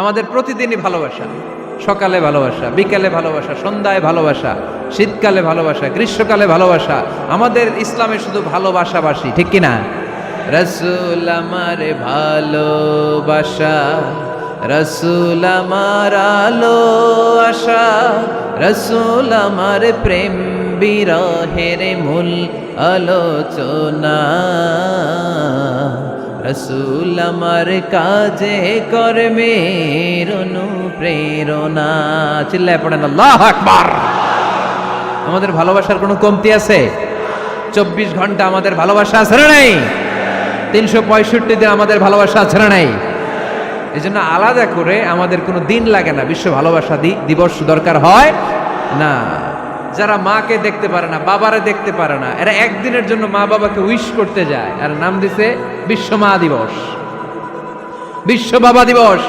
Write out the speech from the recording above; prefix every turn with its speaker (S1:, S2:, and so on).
S1: আমাদের প্রতিদিনই ভালোবাসা। সকালে ভালোবাসা, বিকালে ভালোবাসা, সন্ধ্যায় ভালোবাসা, শীতকালে ভালোবাসা, গ্রীষ্মকালে ভালোবাসা, আমাদের ইসলামে শুধু ভালোবাসাবাসী, ঠিক কিনা? রসুল আমার ভালোবাসা, রসুল আমার আলো আশা, রসুল আমার প্রেম বিরহের মূল আলোচনা। রসুল আমার কাজে কর্মের অনুপ্রেরণা চিল্লায় পড়েন, আল্লাহ আকবার। আমাদের ভালোবাসার কোনো কমতি আছে? চব্বিশ ঘণ্টা আমাদের ভালোবাসা আছে না নাই? তিনশো পঁয়ষট্টি দিন আমাদের ভালোবাসা আছে না নাই? এই জন্য আলাদা করে আমাদের কোনো দিন লাগে না। বিশ্ব ভালোবাসা দিবস দরকার হয় না। যারা মাকে দেখতে পারে না, বাবারে দেখতে পারে না, এরা একদিনের জন্য মা বাবাকে উইশ করতে যায়। আর নাম দিছে বিশ্ব মা দিবস। বিশ্ব বাবা দিবস।